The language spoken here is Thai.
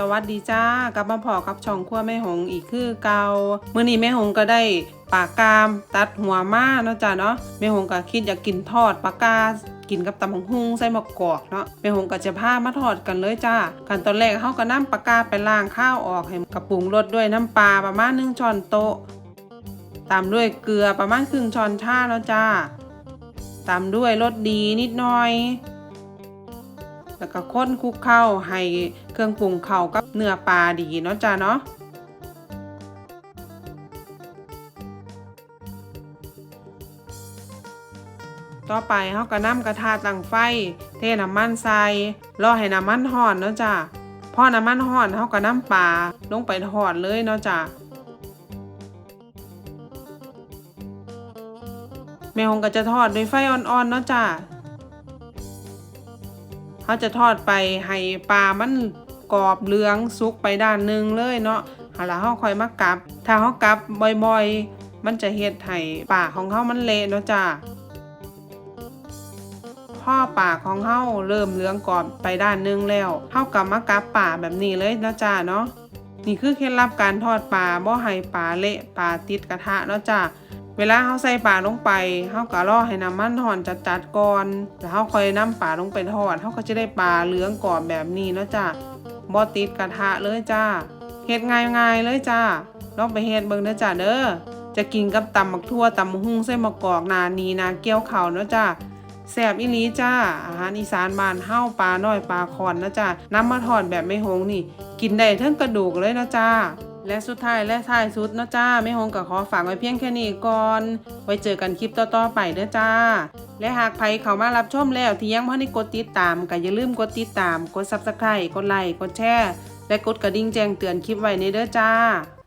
สวัสดีจ้ากลับมาพอกับช่องครัวแม่หงอีกคือเกาเมื่อนี้แม่หงก็ได้ปากามตัดหัวมาเนาะจ้าเนาะแม่หงก็คิดอยากกินทอดปลากากินกับตำบักหุ่งใส่หมะกอกเนาะแม่หงก็จะพามาทอดกันเลยจ้าขั้นตอนแรกเฮาก็นำปลากาไปล้างข้าวออกให้กระปรุงรสด้วยน้ำปลาประมาณ1ช้อนโต๊ะ ตามด้วยเกลือประมาณครึ่งช้อนชาแล้วจ้า ตามด้วยรสดีนิดหน่อย แล้วก็ค้นคลุกเข้าให้เครื่องปรุงเข้ากับเนื้อปลาดีเนาะจ้าเนาะต่อไปเฮาก็นำกระทะตั้งไฟ เทน้ำมันใส่รอให้น้ำมันร้อนเนาะจ้าพอน้ำมันร้อนเฮาก็นำปลาลงไปทอดเลยเนาะจ้าแม่หงก็จะทอดด้วยไฟอ่อนๆเนาะจ้า เขาจะทอดไปให้ปลามันกรอบเหลืองสุกไปด้านหนึ่งเลยเนาะหาล้วเขาคอยมากลับ ถ้าเขากลับบ่อยๆ มันจะเฮ็ดให้ปากของเขามันเละเนาะจ้าพ่อปากของเขาเริ่มเหลืองกรอบไปด้านหนึงแล้วเขากลับมากลับป่าแบบนี้เลยเนาะจ้าเนาะนี่คือเคล็ดลับการทอดปลาบ่ให้ปลาเละปลาติดกระทะเนาะจ้า เวลาเฮาใส่ปลาลงไปเฮาก็รอให้น้ำมันหอนจัดๆก่อน แล้วเฮาค่อยนำปลาลงไปทอดเฮาก็จะได้ปลาเหลืองกรอบแบบนี้เนาะจ้ะบ่ติดกระทะเลยจ้าเฮ็ดง่ายๆเลยจ้าลองไปเฮ็ดเบิ่งเด้อจ้าเด้อจะกินกับตำบักทั่วตำบักหุ่งใส่มะกอกนานีนาเกี้ยวเข้าเนาะจ้าแซ่บอีหลีจ้า อาหารอีสานบ้านเฮาปลาน้อยปลาคอนนะจ้าน้ำมาทอดแบบไม่หงนี่ กินได้ทั้งกระดูกเลยนะจ้า และสุดท้ายและท้ายสุดนะจ้าไม่หงก็ขอฝากไว้เพียงแค่นี้ก่อน ไว้เจอกันคลิปต่อๆไปเด้อจ้า และหากใครเข้ามารับชมแล้วที่ยังไม่ได้กดติดตามก็อย่าลืมกดติดตาม กด Subscribe กดไลค์กดแชร์และกดกระดิ่งแจ้งเตือนคลิปไว้ในเด้อจ้า